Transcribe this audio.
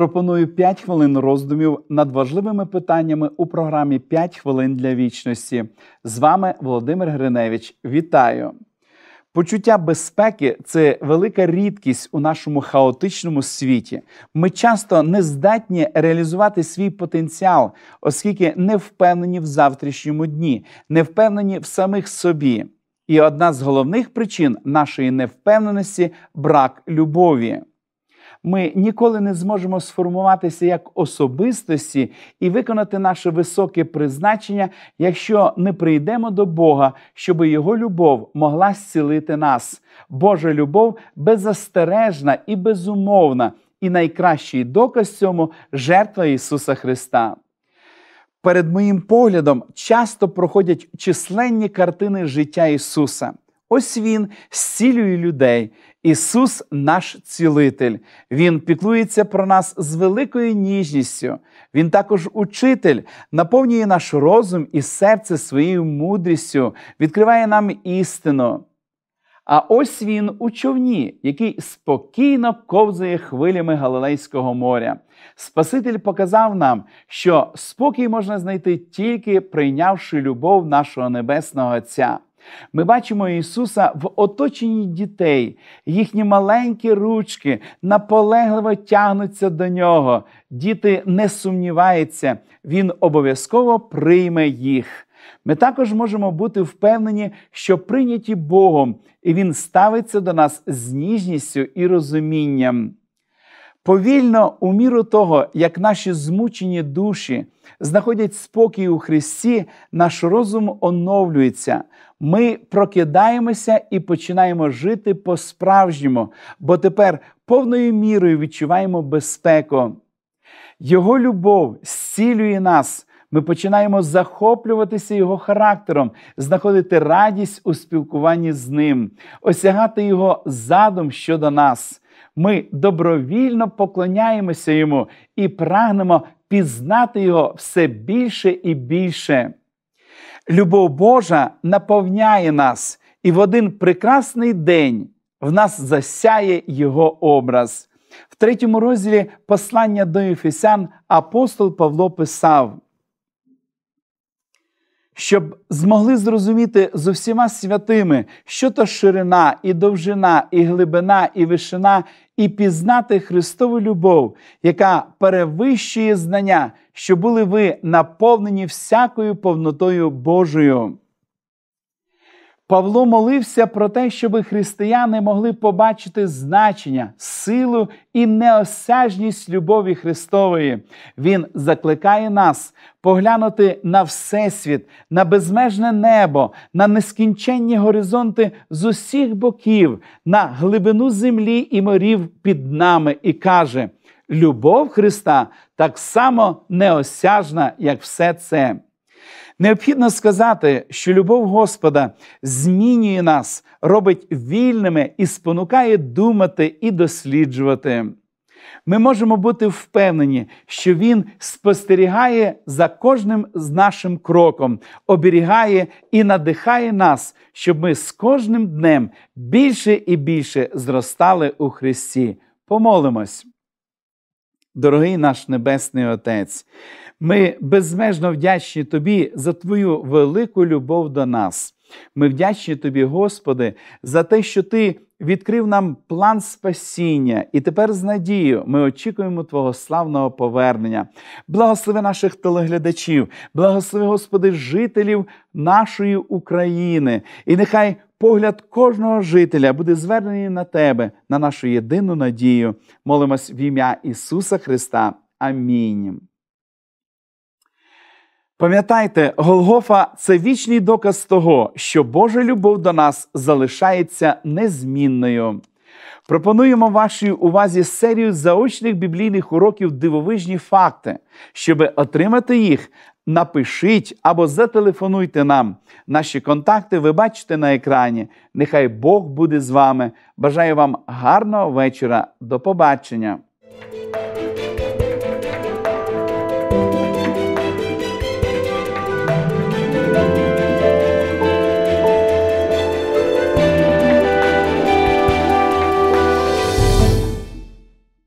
Пропоную 5 хвилин роздумів над важливими питаннями у програмі «5 хвилин для вічності. З вами Володимир Гриневич. Вітаю! Почуття безпеки це велика рідкість у нашому хаотичному світі. Ми часто не здатні реалізувати свій потенціал, оскільки не впевнені в завтрашньому дні, не впевнені в самих собі. І одна з головних причин нашої невпевненості брак любові ми ніколи не зможемо сформуватися як особистості і виконати наше високе призначення, якщо не прийдемо до Бога, щоб Його любов могла зцілити нас. Божа любов беззастережна і безумовна, і найкращий доказ цьому жертва Ісуса Христа. Перед моїм поглядом часто проходять численні картини життя Ісуса. Ось Він зцілює людей. Ісус наш цілитель. Він піклується про нас з великою ніжністю. Він також учитель, наповнює наш розум і серце своєю мудрістю, відкриває нам істину. А ось він у човні, який спокійно ковзає хвилями Галилейського моря. Спаситель показав нам, що спокій можна знайти тільки прийнявши любов нашого Небесного Отця. Ми бачимо Ісуса в оточенні дітей, їхні маленькі ручки наполегливо тягнуться до Нього. Діти не сумніваються, Він обов'язково прийме їх. Ми також можемо бути впевнені, що прийняті Богом, і Він ставиться до нас з ніжністю і розумінням. Повільно, у міру того, як наші змучені душі знаходять спокій у Христі, наш розум оновлюється. Ми прокидаємося і починаємо жити по-справжньому, бо тепер повною мірою відчуваємо безпеку. Його любов зцілює нас. Ми починаємо захоплюватися його характером, знаходити радість у спілкуванні з ним, осягати його задум щодо нас. Ми добровільно поклоняємося йому і прагнемо пізнати його все більше і більше. Любов Божа наповняє нас, і в один прекрасний день в нас засяє Його образ. В третьому розділі послання до Ефесян апостол Павло писав щоб змогли зрозуміти з усіма святими, що то ширина, і довжина, і глибина, і вишина, і пізнати Христову любов, яка перевищує знання, що були ви наповнені всякою повнотою Божою. Павло молився про те, щоб християни могли побачити значення, силу і неосяжність любові Христової. Він закликає нас поглянути на Всесвіт, на безмежне небо, на нескінченні горизонти з усіх боків, на глибину землі і морів під нами, і каже: любов Христа так само неосяжна, як все це. Необхідно сказати, що любов Господа змінює нас, робить вільними і спонукає думати і досліджувати. Ми можемо бути впевнені, що Він спостерігає за кожним з нашим кроком, оберігає і надихає нас, щоб ми з кожним днем більше і більше зростали у Христі. Помолимось. Дорогий наш Небесний Отець, ми безмежно вдячні Тобі за Твою велику любов до нас. Ми вдячні Тобі, Господи, за те, що Ти відкрив нам план спасіння, і тепер з надією ми очікуємо Твого славного повернення. Благослови наших телеглядачів, благослови, Господи, жителів нашої України. І нехай погляд кожного жителя буде звернений на Тебе, на нашу єдину надію. Молимось в ім'я Ісуса Христа. Амінь. Пам'ятайте, Голгофа це вічний доказ того, що Божа любов до нас залишається незмінною. Пропонуємо вашій увазі серію заочних біблійних уроків дивовижні факти. Щоб отримати їх, напишіть або зателефонуйте нам. Наші контакти ви бачите на екрані. Нехай Бог буде з вами. Бажаю вам гарного вечора. До побачення!